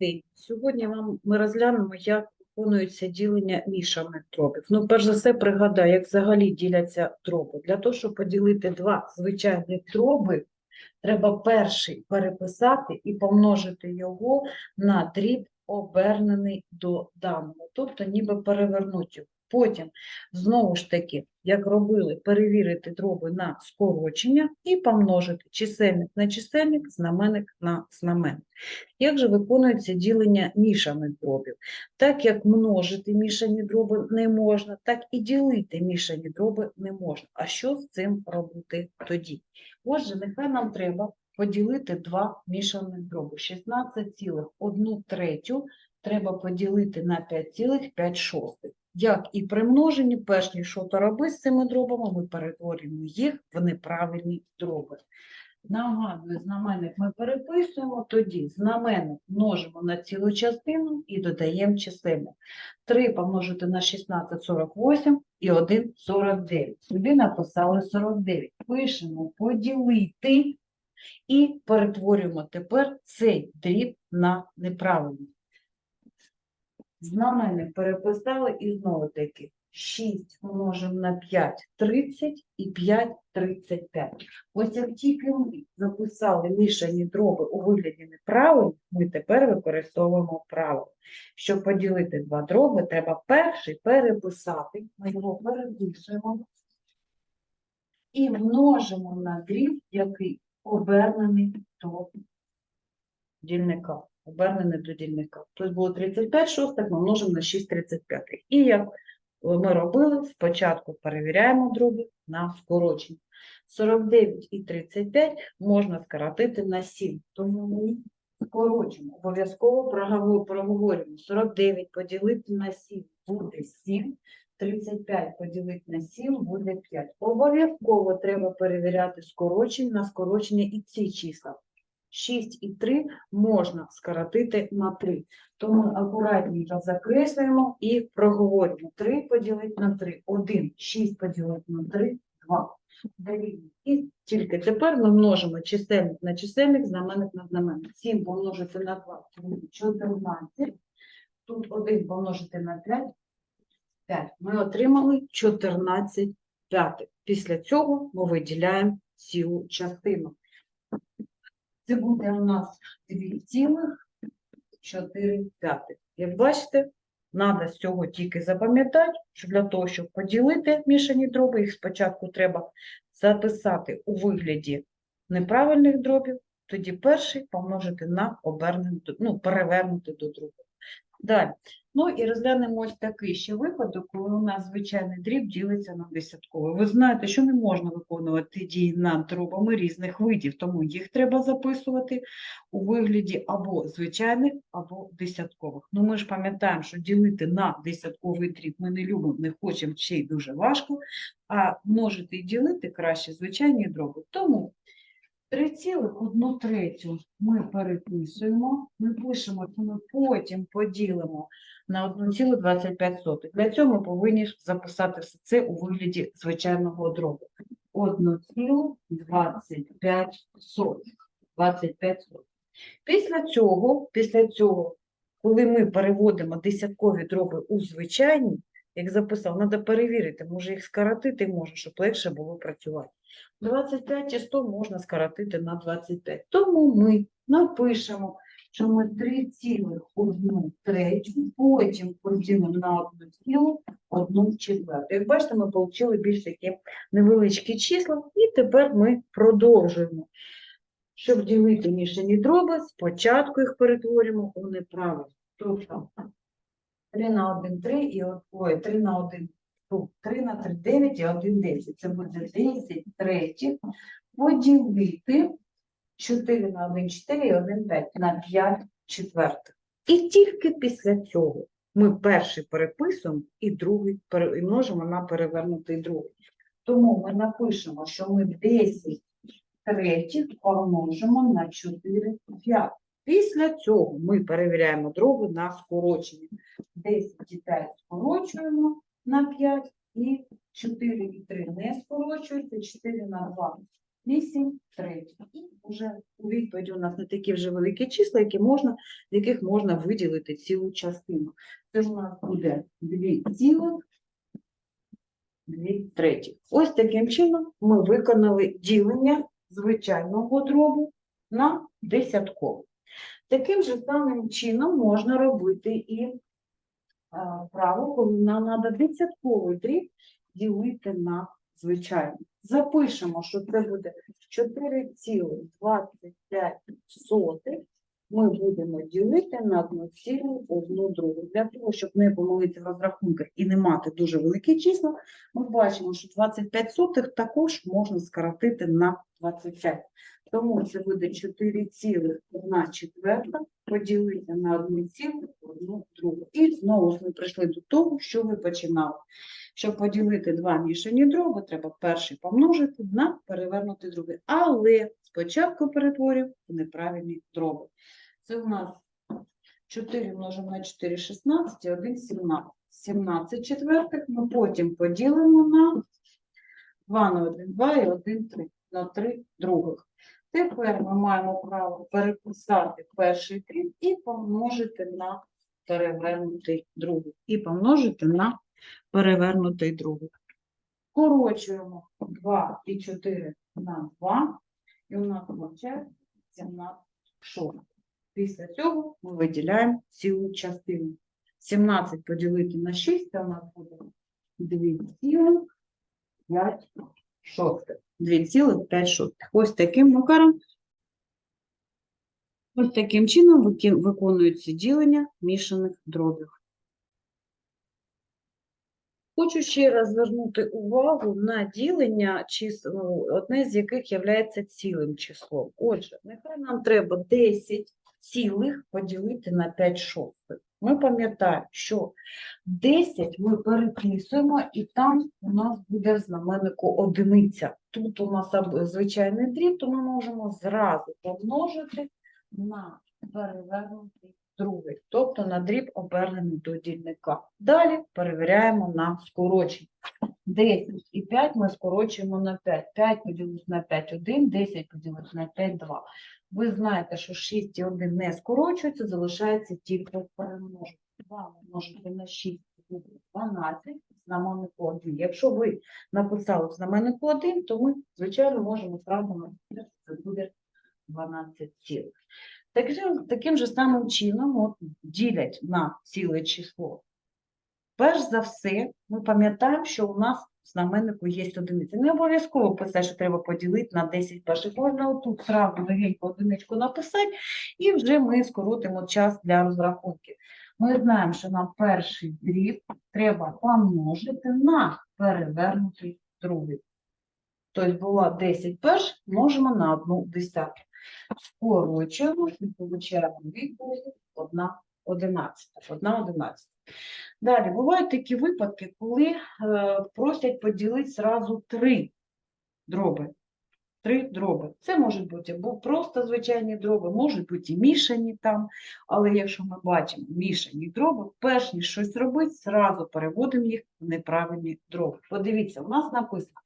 день. Сьогодні вам ми розглянемо, як виконується ділення мішаних дробів. Ну, перш за все, пригадаю, як взагалі діляться дроби. Для того, щоб поділити два звичайні дроби, треба перший переписати і помножити його на дріб, обернений до даного, тобто ніби перевернути його. Потім, знову ж таки, як робили, перевірити дроби на скорочення і помножити чисельник на чисельник, знаменник на знаменник. Як же виконується ділення мішаних дробів? Так як множити мішані дроби не можна, так і ділити мішані дроби не можна. А що з цим робити тоді? Отже, нехай нам треба поділити два мішаних дроби. 16,1 третю треба поділити на 5,5 шостих. Як і при множенні, перш ніж що то робити з цими дробами, ми перетворюємо їх в неправильні дроби. Нагадую, знаменник ми переписуємо, тоді знаменник множимо на цілу частину і додаємо чисельник. 3 помножити на 16 – 48 і 1 – 49. Сюди написали 49. Пишемо поділити і перетворюємо тепер цей дріб на неправильний. Знаменник переписали і знову таки 6 множимо на 5 – 30 і 5 – 35. Ось як тільки ми записали мішані дроби у вигляді неправильних, ми тепер використовуємо правило. Щоб поділити два дроби, треба перший переписати, ми його переписуємо і множимо на дріб, який обернений до дільника. Обернений до дільника. Тобто було 35 шостих, ми множимо на 6 35. І як ми робили, спочатку перевіряємо дроби на скорочення. 49 і 35 можна скоротити на 7, тому ми скорочимо. Обов'язково проговорюємо. 49 поділити на 7 буде 7, 35 поділити на 7 буде 5. Обов'язково треба перевіряти скорочення на скорочення і ці числа. 6 і 3 можна скоротити на 3. Тому акуратненько закреслюємо і проговорюємо. 3 поділити на 3, 1, 6 поділити на 3, 2. І тільки тепер ми множимо чисельник на чисельник, знаменник на знаменник. 7 помножити на 2, 14. Тут 1 помножити на 5, 5. Ми отримали 14 п'ятих. Після цього ми виділяємо цілу частину. Це буде у нас 2,4. Як бачите, треба з цього тільки запам'ятати, що для того, щоб поділити мішані дроби, їх спочатку треба записати у вигляді неправильних дробів, тоді перший помножити на обернений, до- ну, перевернути до другого. Далі. Ну і розглянемо ось такий ще випадок, коли у нас звичайний дріб ділиться на десятковий. Ви знаєте, що не можна виконувати дії над дробами різних видів, тому їх треба записувати у вигляді або звичайних, або десяткових. Ну ми ж пам'ятаємо, що ділити на десятковий дріб ми не любимо, не хочемо, ще й дуже важко, а множити і ділити краще звичайні дроби. Тому 3,1 третю ми переписуємо, ми пишемо, що ми потім поділимо на 1,25. Для цього ми повинні записати все це у вигляді звичайного дробу. 1,25. 25. Після цього, після цього, коли ми переводимо десяткові дроби у звичайні, як записав, треба перевірити, може їх скоротити можна, щоб легше було працювати. 25 і 100 можна скоротити на 25. Тому ми напишемо, що ми 3,1 третю, потім поділимо на 1 цілу, 1 четверту. Як бачите, ми отримали більш такі невеличкі числа, і тепер ми продовжуємо. Щоб ділити мішані дроби, спочатку їх перетворюємо у неправильні. Тобто 3 на 1 – 3, і, ой, 3 на 1 Тут 3 на 3 – 9 і 1 – 10. Це буде 10 третіх поділити 4 на 1 – 4 і 1 – 5 на 5 четвертих. І тільки після цього ми перший переписуємо і другий і множимо на перевернутий другий. Тому ми напишемо, що ми 10 третіх помножимо на 4 п'ятих. Після цього ми перевіряємо дроби на скорочення. 10 і 5 скорочуємо на 5 і 4 і 3 не скорочуються, 4 на 2 8 третіх. І вже у відповіді у нас не такі вже великі числа, які можна, з яких можна виділити цілу частину. Це у нас буде 2 цілих 2 третіх. Ось таким чином ми виконали ділення звичайного дробу на десятковий. Таким же самим чином можна робити і право, коли нам треба десятковий дріб ділити на звичайний. Запишемо, що це буде 4,25 ми будемо ділити на 1,1 другу. Для того, щоб не помилитися в розрахунках і не мати дуже великі числа, ми бачимо, що 25 сотих також можна скоротити на 25. Тому це буде 4,1 четверта поділити на 1,1 другу. І знову ж ми прийшли до того, що ви починали. Щоб поділити два мішані дроби, треба перший помножити на перевернутий другий. Але спочатку перетворюємо в неправильні дроби. Це у нас 4 множимо на 4 – 16 і 1 – 17. 17 четвертих ми потім поділимо на 2 на 1, 2 і 1 – 3, на 3 других. Тепер ми маємо право переписати перший дріб і помножити на перевернутий другий. І помножити на перевернутий другий. Скорочуємо 2 і 4 на 2, і у нас виходить 17 шостих. Після цього ми виділяємо цілу частину. 17 поділити на 6, це у нас буде 2,5 шостих. 2,5 шостих. Ось таким макаром, ось таким чином виконуються ділення мішаних дробів. Хочу ще раз звернути увагу на ділення чисел, ну, одне з яких є цілим числом. Отже, нехай нам треба 10 цілих поділити на 5 шостих. Ми пам'ятаємо, що 10 ми переписуємо, і там у нас буде в знаменнику одиниця. Тут у нас звичайний дріб, то ми можемо зразу помножити на перевернутий другий, тобто на дріб обернений до дільника. Далі перевіряємо на скорочення. 10 і 5 ми скорочуємо на 5. 5 поділити на 5 – 1, 10 поділити на 5 – 2. Ви знаєте, що 6 і 1 не скорочуються, залишається тільки перемножити. 2 множити на 6 буде 12, знаменнику 1. Якщо ви написали в знаменнику 1, то ми, звичайно, можемо зразу написати, це буде 12 цілих. Таким, таким же самим чином от, ділять на ціле число. Перш за все, ми пам'ятаємо, що у нас знаменнику є одиниця. Не обов'язково писати, що треба поділити на 10 перших. Можна отут зразу легенько одиничку написати, і вже ми скоротимо час для розрахунків. Ми знаємо, що нам перший дріб треба помножити на перевернутий другий. Тобто була 10 перш, множимо на 1 десяту. Скорочуємо і получаємо відповідь 1 одинадцята. 1 одинадцята. Далі, бувають такі випадки, коли е, просять поділити зразу три дроби. Три дроби. Це можуть бути або просто звичайні дроби, можуть бути і мішані там. Але якщо ми бачимо мішані дроби, перш ніж щось робити, зразу переводимо їх в неправильні дроби. Подивіться, у нас написано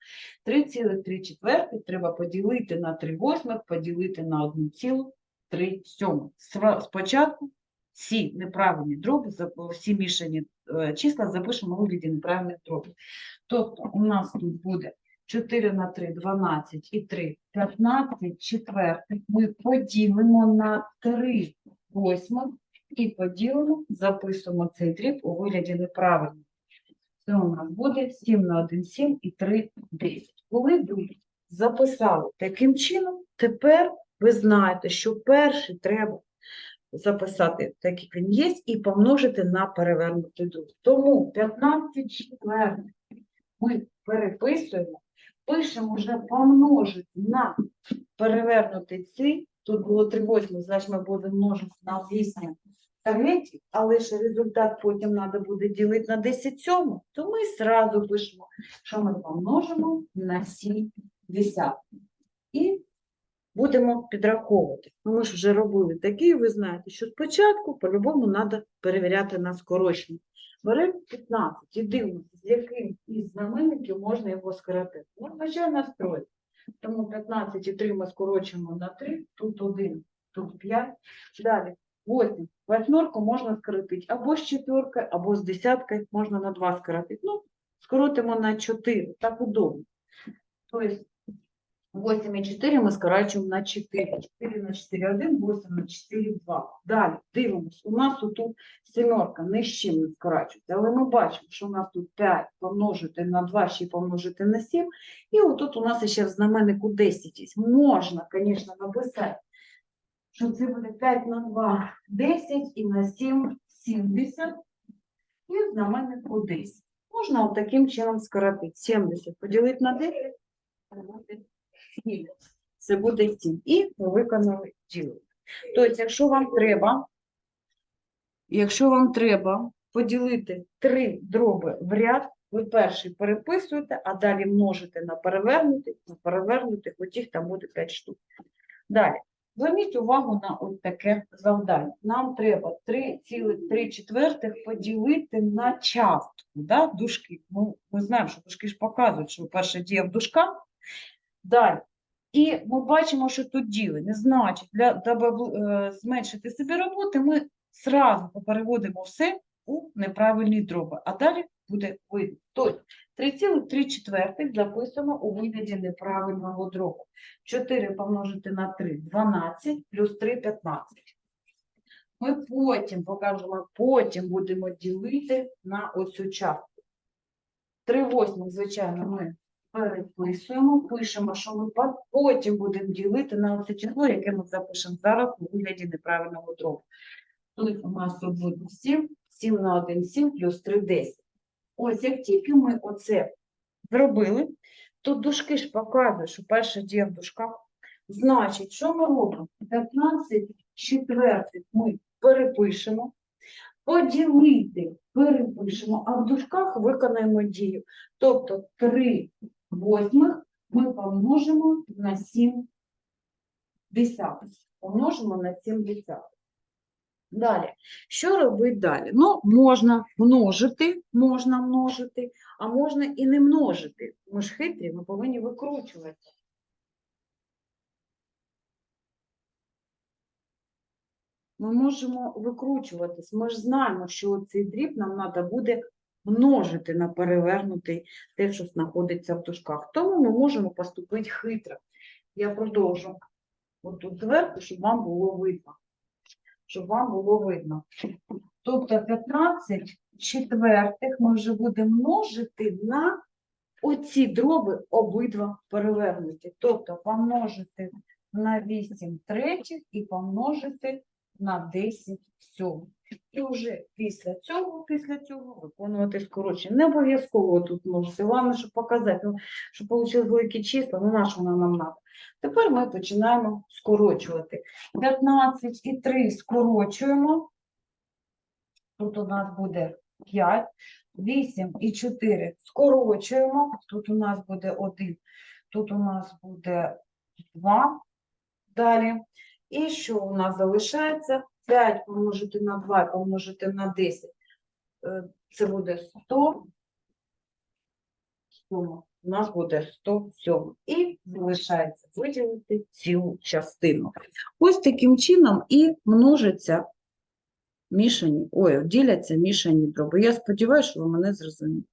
3,3 четвертих треба поділити на 3 восьмих, поділити на 1,3 сьомих. Спочатку всі неправильні дроби, всі мішані е, числа запишемо у вигляді неправильних дробів. Тобто у нас тут буде 4 на 3 – 12 і 3 – 15 четвертих. Ми поділимо на 3 восьмих і поділимо, записуємо цей дріб у вигляді неправильного. Це у нас буде 7 на 1 – 7 і 3 – 10. Коли ви записали таким чином, тепер ви знаєте, що перший треба записати так, як він є, і помножити на перевернутий другий. Тому 15 четвертих ми переписуємо, пишемо вже помножити на перевернутий цей, тут було 3 восьми, значить ми будемо множити на 8 третіх, але ж результат потім треба буде ділити на 10 сьомих, то ми зразу пишемо, що ми помножимо на 7 десятих. І будемо підраховувати. Ну, ми ж вже робили такі, ви знаєте, що спочатку по-любому треба перевіряти на скорочення. Беремо 15 і дивимося, з яким із знаменників можна його скоротити. Ну, звичайно, строй. Тому 15 і 3 ми скорочуємо на 3, тут 1, тут 5. Далі 8. Восьмерку можна скоротити або з четверкою, або з десяткою, можна на 2 скоротити. Ну, скоротимо на 4, так удобно. Тобто 8 і 4 ми скорачуємо на 4. 4 на 4, 1, 8 на 4, 2. Далі, дивимось, у нас тут сімерка ні з чим не скорачується, але ми бачимо, що у нас тут 5 помножити на 2, ще помножити на 7, і отут у нас ще в знаменнику 10 є. Можна, звісно, написати, що це буде 5 на 2, 10 і на 7, 70, і в знаменнику 10. Можна от таким чином скоротити. 70 поділити на 10, це буде 7. Це буде 7. І ми виконали діло. Тобто, якщо вам треба, якщо вам треба поділити три дроби в ряд, ви перший переписуєте, а далі множите на перевернутих, на перевернутих, у тих там буде 5 штук. Далі. Зверніть увагу на ось таке завдання. Нам треба 3,3 четвертих поділити на частку, да, дужки. Ну, ми знаємо, що дужки ж показують, що перша дія в дужках. Далі. І ми бачимо, що тут ділення. Значить, для даби е, зменшити собі роботи, ми зразу переводимо все у неправильні дроби, а далі буде видно. Тобто 3,3 четвертих записуємо у вигляді неправильного дробу. 4 помножити на 3 – 12, плюс 3 – 15. Ми потім покажемо, потім будемо ділити на оцю частку. 3 восьмих, звичайно, ми переписуємо, пишемо, що ми потім будемо ділити на оце число, яке ми запишемо зараз у вигляді неправильного дробу. Тут у нас буде 7, 7 на 1 – 7, плюс 3 – 10. Ось як тільки ми оце зробили, то дужки ж показують, що перша дія в дужках. Значить, що ми робимо? 15 четвертих ми перепишемо, поділити перепишемо, а в дужках виконаємо дію. Тобто 3 восьмих ми помножимо на 7 десятих. Помножимо на 7 десятих. Далі, що робити далі? Ну, можна множити, можна множити, а можна і не множити. Ми ж хитрі, ми повинні викручувати. Ми можемо викручуватись. Ми ж знаємо, що цей дріб нам треба буде множити на перевернутий те, що знаходиться в дужках. Тому ми можемо поступити хитро. Я продовжу отут зверху, щоб вам було видно. Щоб вам було видно. Тобто 15 четвертих ми вже будемо множити на оці дроби обидва перевернуті. Тобто помножити на 8 третіх і помножити на 10 сьомих. І вже після цього, після цього виконувати скорочення. Не обов'язково тут множити. Головне, щоб показати, ну, щоб вийшли великі числа, ну на що воно нам треба. Тепер ми починаємо скорочувати. 15 і 3 скорочуємо. Тут у нас буде 5, 8 і 4 скорочуємо. Тут у нас буде 1, тут у нас буде 2. Далі. І що у нас залишається? 5 помножити на 2 помножити на 10. Е, Це буде 100. 100. У нас буде 107. І залишається виділити цілу частину. Ось таким чином і множаться мішані, ой, діляться мішані дроби. Я сподіваюся, що ви мене зрозуміли.